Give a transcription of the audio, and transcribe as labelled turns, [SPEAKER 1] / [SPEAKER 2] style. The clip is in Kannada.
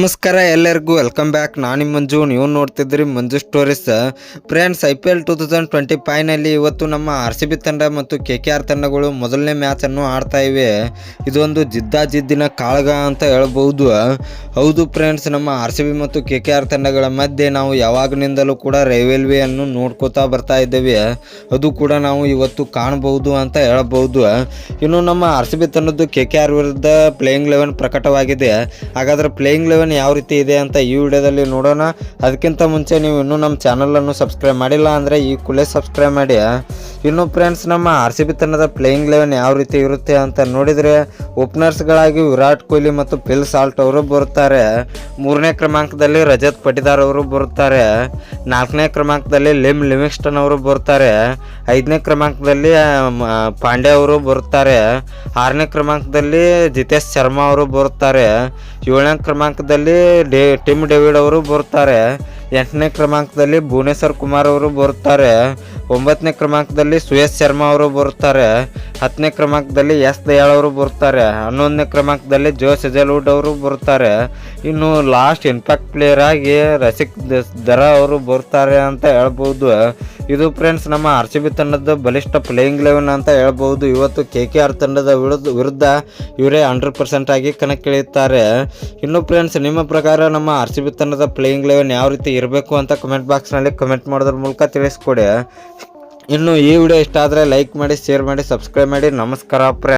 [SPEAKER 1] ನಮಸ್ಕಾರ ಎಲ್ಲರಿಗೂ ವೆಲ್ಕಮ್ ಬ್ಯಾಕ್ ನಾನು ಮಂಜು, ನೀವು ನೋಡ್ತಿದ್ರಿ Manju stories friends I P L two thousand twenty finally ಇವತ್ತು ನಮ್ಮ ಆರ್ ಸಿ ಬಿ ತಂಡ ಮತ್ತು ಕೆ ಕೆ ಆರ್ ತಂಡಗಳು ಮೊದಲನೇ ಮ್ಯಾಚನ್ನು ಆಡ್ತಾ ಇವೆ. ಇದೊಂದು ಜಿದ್ದಾಜಿದ್ದಿನ ಕಾಳಗ ಅಂತ ಹೇಳ್ಬೋದು. ಹೌದು ಫ್ರೆಂಡ್ಸ್ ನಮ್ಮ ಆರ್ ಸಿ ಬಿ ಮತ್ತು ಕೆ ಕೆ ಆರ್ ತಂಡಗಳ ಮಧ್ಯೆ ನಾವು ಯಾವಾಗಿನಿಂದಲೂ ಕೂಡ ರೈಲ್ವೆಯನ್ನು ನೋಡ್ಕೋತಾ ಬರ್ತಾ ಇದ್ದೇವೆ. ಅದು ಕೂಡ ನಾವು ಇವತ್ತು ಕಾಣಬಹುದು ಅಂತ ಹೇಳಬಹುದು. ಇನ್ನು ನಮ್ಮ ಆರ್ ಸಿ ಬಿ ತಂಡದ್ದು ಕೆ ಕೆ ಆರ್ ವಿರುದ್ಧ ಪ್ಲೇಯಿಂಗ್ ಲೆವೆನ್ ಪ್ರಕಟವಾಗಿದೆ. ಹಾಗಾದ್ರೆ ಪ್ಲೇಯಿಂಗ್ ಲೆವೆನ್ ಯಾವ ರೀತಿ ಇದೆ ಅಂತ ಈ ವಿಡಿಯೋದಲ್ಲಿ ನೋಡೋಣ. ಅದಕ್ಕಿಂತ ಮುಂಚೆ ನೀವು ಇನ್ನೂ ನಮ್ಮ ಚಾನಲನ್ನು ಸಬ್ಸ್ಕ್ರೈಬ್ ಮಾಡಿಲ್ಲ ಅಂದರೆ ಈ ಕೂಡಲೇ ಸಬ್ಸ್ಕ್ರೈಬ್ ಮಾಡಿ ಇನ್ನು ಫ್ರೆಂಡ್ಸ್ ನಮ್ಮ ಆರ್ ಸಿ ಬಿ ತಂಡದ ಪ್ಲೇಯಿಂಗ್ ಲೆವೆನ್ ಯಾವ ರೀತಿ ಇರುತ್ತೆ ಅಂತ ನೋಡಿದರೆ ಓಪನರ್ಸ್ಗಳಾಗಿ ವಿರಾಟ್ ಕೊಹ್ಲಿ ಮತ್ತು ಪಿಲ್ ಸಾಲ್ಟ್ ಅವರು ಬರುತ್ತಾರೆ. ಮೂರನೇ ಕ್ರಮಾಂಕದಲ್ಲಿ ರಜತ್ ಪಟಿದಾರ್ ಅವರು ಬರುತ್ತಾರೆ. ನಾಲ್ಕನೇ ಕ್ರಮಾಂಕದಲ್ಲಿ ಲಿಮ್ ಲಿವಿಂಗ್ಸ್ಟನ್ ಅವರು ಬರುತ್ತಾರೆ. ಐದನೇ ಕ್ರಮಾಂಕದಲ್ಲಿ ಪಾಂಡೆ ಅವರು ಬರುತ್ತಾರೆ. ಆರನೇ ಕ್ರಮಾಂಕದಲ್ಲಿ ಜಿತೇಶ್ ಶರ್ಮಾ ಅವರು ಬರುತ್ತಾರೆ. ಏಳನೇ ಕ್ರಮಾಂಕದಲ್ಲಿ ಟಿಮ್ ಡೇವಿಡ್ ಅವರು ಬರುತ್ತಾರೆ. ಎಂಟನೇ ಕ್ರಮಾಂಕದಲ್ಲಿ ಭುವನೇಶ್ವರ್ ಕುಮಾರ್ ಅವರು ಬರುತ್ತಾರೆ. ಒಂಬತ್ತನೇ ಕ್ರಮಾಂಕದಲ್ಲಿ ಸುಯೇಶ್ ಶರ್ಮಾ ಅವರು ಬರುತ್ತಾರೆ. ಹತ್ತನೇ ಕ್ರಮಾಂಕದಲ್ಲಿ ಎಸ್ ದಯಾಳ್ ಅವರು ಬರುತ್ತಾರೆ. ಹನ್ನೊಂದನೇ ಕ್ರಮಾಂಕದಲ್ಲಿ ಜೋ ಸೆಜಲ್ವುಡ್ ಅವರು ಬರುತ್ತಾರೆ. ಇನ್ನು ಲಾಸ್ಟ್ ಇಂಪ್ಯಾಕ್ಟ್ ಪ್ಲೇಯರ್ ಆಗಿ ರಸಿಕ್ ದರ ಅವರು ಬರುತ್ತಾರೆ ಅಂತ ಹೇಳ್ಬೋದು. ಇದು ಫ್ರೆಂಡ್ಸ್ ನಮ್ಮ ಆರ್ ಸಿ ಬಿ ತಂಡದ ಬಲಿಷ್ಠ ಪ್ಲೇಯಿಂಗ್ ಲೆವೆನ್ ಅಂತ ಹೇಳ್ಬೋದು. ಇವತ್ತು ಕೆ ಕೆ ಆರ್ ತಂಡದ ವಿರುದ್ಧ ವಿರುದ್ಧ ಇವರೇ ಹಂಡ್ರೆಡ್ ಪರ್ಸೆಂಟ್ ಆಗಿ ಕಣಕ್ಕಿಳಿಯುತ್ತಾರೆ. ಇನ್ನು ಫ್ರೆಂಡ್ಸ್ ನಿಮ್ಮ ಪ್ರಕಾರ ನಮ್ಮ ಆರ್ ಸಿ ಬಿ ತಂಡದ ಪ್ಲೇಯಿಂಗ್ ಲೆವೆನ್ ಯಾವ ರೀತಿ ಇರಬೇಕು ಅಂತ ಕಮೆಂಟ್ ಬಾಕ್ಸ್ನಲ್ಲಿ ಕಮೆಂಟ್ ಮಾಡೋದ್ರ ಮೂಲಕ ತಿಳಿಸ್ಕೊಡಿ. ಇನ್ನು ಈ ವಿಡಿಯೋ ಇಷ್ಟ ಆದರೆ ಲೈಕ್ ಮಾಡಿ ಶೇರ್ ಮಾಡಿ ಸಬ್ಸ್ಕ್ರೈಬ್ ಮಾಡಿ. ನಮಸ್ಕಾರ ಫ್ರೆಂಡ್ಸ್